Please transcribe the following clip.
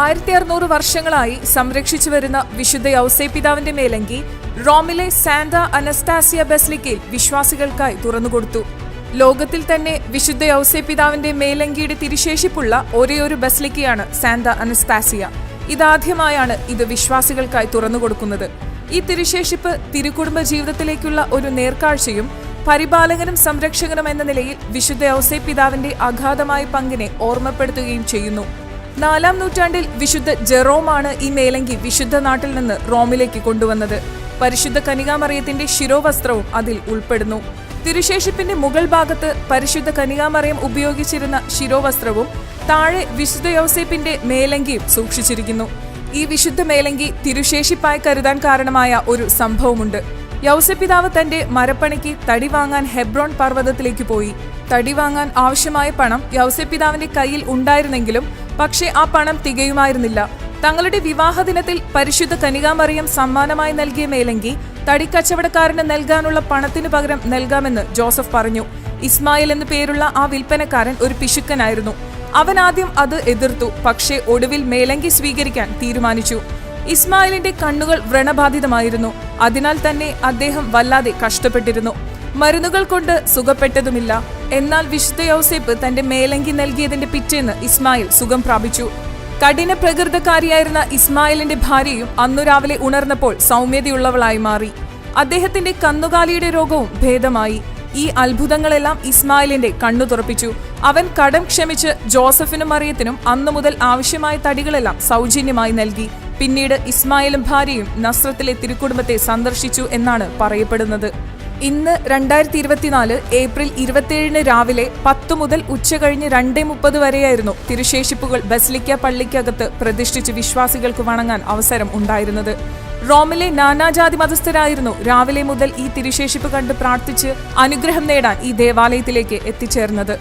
ആയിരത്തി അറുന്നൂറ് വർഷങ്ങളായി സംരക്ഷിച്ചു വരുന്ന വിശുദ്ധ യൗസേപിതാവിന്റെ മേലങ്കി റോമിലെ സാന്ത അനസ്താസിയ ബെസ്ലിക്കയിൽ വിശ്വാസികൾക്കായി തുറന്നുകൊടുത്തു. ലോകത്തിൽ തന്നെ വിശുദ്ധ യൗസേപിതാവിന്റെ മേലങ്കിയുടെ തിരിശേഷിപ്പുള്ള ഒരേയൊരു ബസ്ലിക്കയാണ് സാന്ത അനസ്താസിയ. ഇതാദ്യമായാണ് ഇത് വിശ്വാസികൾക്കായി തുറന്നുകൊടുക്കുന്നത്. ഈ തിരുശേഷിപ്പ് തിരുകുടുംബ ജീവിതത്തിലേക്കുള്ള ഒരു നേർക്കാഴ്ചയും പരിപാലകനും സംരക്ഷകനും എന്ന നിലയിൽ വിശുദ്ധ ഔസേപിതാവിന്റെ അഗാധമായ പങ്കിനെ ഓർമ്മപ്പെടുത്തുകയും ചെയ്യുന്നു. നാലാം നൂറ്റാണ്ടിൽ വിശുദ്ധ ജെറോമാണ് ഈ മേലങ്കി വിശുദ്ധ നാട്ടിൽ നിന്ന് റോമിലേക്ക് കൊണ്ടുവന്നത്. പരിശുദ്ധ കനികാമറിയത്തിന്റെ ശിരോവസ്ത്രവും അതിൽ ഉൾപ്പെടുന്നു. തിരുശേഷിപ്പിന്റെ മുകൾ ഭാഗത്ത് പരിശുദ്ധ കനികാമറിയം ഉപയോഗിച്ചിരുന്ന ശിരോവസ്ത്രവും താഴെ വിശുദ്ധ യോസേപ്പിന്റെ മേലങ്കിയും സൂക്ഷിച്ചിരിക്കുന്നു. ഈ വിശുദ്ധ മേലങ്കി തിരുശേഷിപ്പായി കരുതാൻ കാരണമായ ഒരു സംഭവമുണ്ട്. യൗസപിതാവ് തന്റെ മരപ്പണിക്ക് തടി വാങ്ങാൻ ഹെബ്രോൺ പർവതത്തിലേക്ക് പോയി. തടി വാങ്ങാൻ ആവശ്യമായ പണം യൗസപിതാവിന്റെ കയ്യിൽ ഉണ്ടായിരുന്നെങ്കിലും പക്ഷേ ആ പണം തികയുമായിരുന്നില്ല. തങ്ങളുടെ വിവാഹ ദിനത്തിൽ പരിശുദ്ധ കനികാമറിയം സമ്മാനമായി നൽകിയ മേലങ്കി തടിക്കച്ചവടക്കാരന് നൽകാനുള്ള പണത്തിനു പകരം നൽകാമെന്ന് ജോസഫ് പറഞ്ഞു. ഇസ്മായിൽ എന്നു പേരുള്ള ആ വിൽപ്പനക്കാരൻ ഒരു പിശുക്കനായിരുന്നു. അവൻ ആദ്യം അത് എതിർത്തു പക്ഷേ ഒടുവിൽ മേലങ്കി സ്വീകരിക്കാൻ തീരുമാനിച്ചു. ഇസ്മായിലിന്റെ കണ്ണുകൾ വ്രണബാധിതമായിരുന്നു. അതിനാൽ തന്നെ അദ്ദേഹം വല്ലാതെ കഷ്ടപ്പെട്ടിരുന്നു. മരുന്നുകൾ കൊണ്ട് സുഖപ്പെട്ടതുമില്ല. എന്നാൽ വിശുദ്ധ യൗസേപ്പ് തന്റെ മേലങ്കി നൽകിയതിന്റെ പിറ്റേന്ന് ഇസ്മായിൽ സുഖം പ്രാപിച്ചു. കഠിന പ്രകൃതക്കാരിയായിരുന്ന ഇസ്മായിലിന്റെ ഭാര്യയും അന്നു രാവിലെ ഉണർന്നപ്പോൾ സൗമ്യതയുള്ളവളായി മാറി. അദ്ദേഹത്തിന്റെ കന്നുകാലിയുടെ രോഗവും ഭേദമായി. ഈ അത്ഭുതങ്ങളെല്ലാം ഇസ്മായിലിന്റെ കണ്ണു തുറപ്പിച്ചു. അവൻ കടം ക്ഷമിച്ച് ജോസഫിനും മറിയത്തിനും അന്നു മുതൽ ആവശ്യമായ തടികളെല്ലാം സൗജന്യമായി നൽകി. പിന്നീട് ഇസ്മായിലും ഭാര്യയും നസ്രത്തിലെ തിരുക്കുടുംബത്തെ സന്ദർശിച്ചു എന്നാണ് പറയപ്പെടുന്നത്. ഇന്ന് രണ്ടായിരത്തി ഇരുപത്തിനാല് ഏപ്രിൽ ഇരുപത്തിയേഴിന് രാവിലെ പത്ത് മുതൽ ഉച്ചകഴിഞ്ഞ് രണ്ടേ മുപ്പത് വരെയായിരുന്നു തിരുശേഷിപ്പുകൾ ബസ്ലിക്ക പള്ളിക്കകത്ത് പ്രതിഷ്ഠിച്ച് വിശ്വാസികൾക്ക് വണങ്ങാൻ അവസരം ഉണ്ടായിരുന്നത്. റോമിലെ നാനാജാതി മതസ്ഥരായിരുന്നു രാവിലെ മുതൽ ഈ തിരുശേഷിപ്പ് കണ്ട് പ്രാർത്ഥിച്ച് അനുഗ്രഹം നേടാൻ ഈ ദേവാലയത്തിലേക്ക് എത്തിച്ചേർന്നത്.